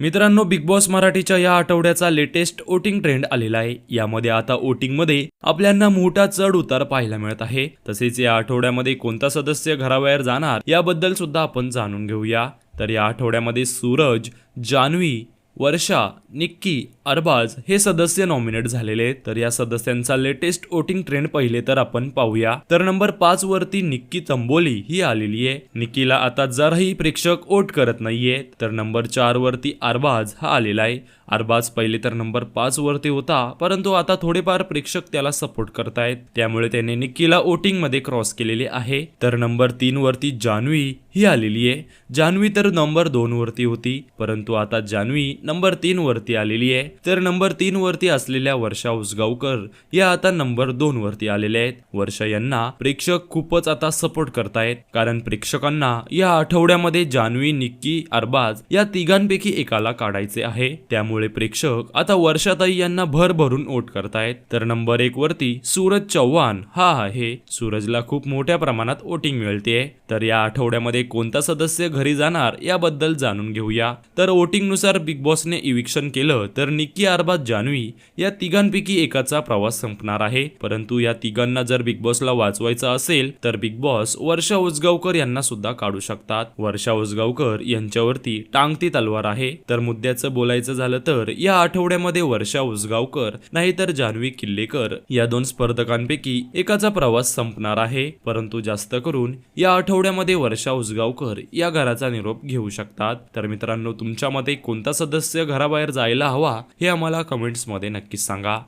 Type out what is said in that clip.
मित्रांनो big boss मराठीच्या या आठवड्याचा लेटेस्ट वोटिंग ट्रेंड आलेला आहे. यामध्ये आता वोटिंगमध्ये आपल्याला मोठा चढ उतार पाहायला मिळत आहे. तसेच या आठवड्यामध्ये कोणता सदस्य घराबाहेर जाणार याबद्दल सुद्धा आपण जाणून घेऊया. तर या आठवड्यामध्ये सूरज जान्हवी वर्षा निक्की अरबाज हे सदस्य नॉमिनेट झालेले. आहेत तर या सदस्यांचा लेटेस्ट वोटिंग ट्रेंड पहिले तर आपण पाहूया. तर नंबर पाच वरती निक्की तंबोली ही आलेली आहे. निक्कीला आता जरही प्रेक्षक वोट करत नाहीये. तर नंबर चार वरती अरबाज हा आलेला आहे. अरबाज पहिले तर नंबर पाच वरती होता परंतु आता थोडेफार प्रेक्षक त्याला सपोर्ट करतायत. त्यामुळे त्याने निक्कीला वोटिंगमध्ये क्रॉस केलेले आहे. तर नंबर तीन वरती जान्हवी ही आलेली आहे. जान्हवी तर नंबर दोन वरती होती परंतु आता जान्हवी नंबर तीन वरती आलेली आहे. तर नंबर तीन वरती असलेल्या वर्षा उसगावकर या आता नंबर दोन वरती आलेल्या आहेत. वर्षा यांना प्रेक्षक खूपच आता सपोर्ट करतायत. कारण प्रेक्षकांना या आठवड्यामध्ये जान्हवी निक्की अरबाज या तिघांपैकी एकाला काढायचे आहे. त्यामुळे प्रेक्षक आता वर्षाताई यांना भर भरून वोट करतायत. तर नंबर एक वरती सूरज चव्हाण हा आहे सूरजला खूप मोठ्या प्रमाणात वोटिंग मिळते तर या आठवड्यामध्ये कोणता सदस्य घरी जाणार याबद्दल जाणून घेऊया. तर वोटिंगनुसार बिग बॉसने इविक्शन केलं तर निकी आरबाज जान्हवी या तिघांपैकी एकाचा प्रवास संपणार आहे. परंतु या तिघांना जर बिग बॉसला वाचवायचं असेल तर बिग बॉस वर्षा उसगावकर यांना सुद्धा काढू शकतात. वर्षा उसगावकर यांच्यावरती टांगती तलवार आहे. तर मुद्द्याचं बोलायचं झालं तर या आठवड्यामध्ये वर्षा उसगावकर नाहीतर जान्हवी किल्लेकर या दोन स्पर्धकांपैकी एकाचा प्रवास संपणार आहे. परंतु जास्त करून या आठवड्यामध्ये वर्षा उसगावकर या घराचा निरोप घेऊ शकतात. तर मित्रांनो तुमच्या मते कोणता सदस्य घराबाहेर जायला हवा हे आम्हाला कमेंट्समध्ये नक्कीच सांगा.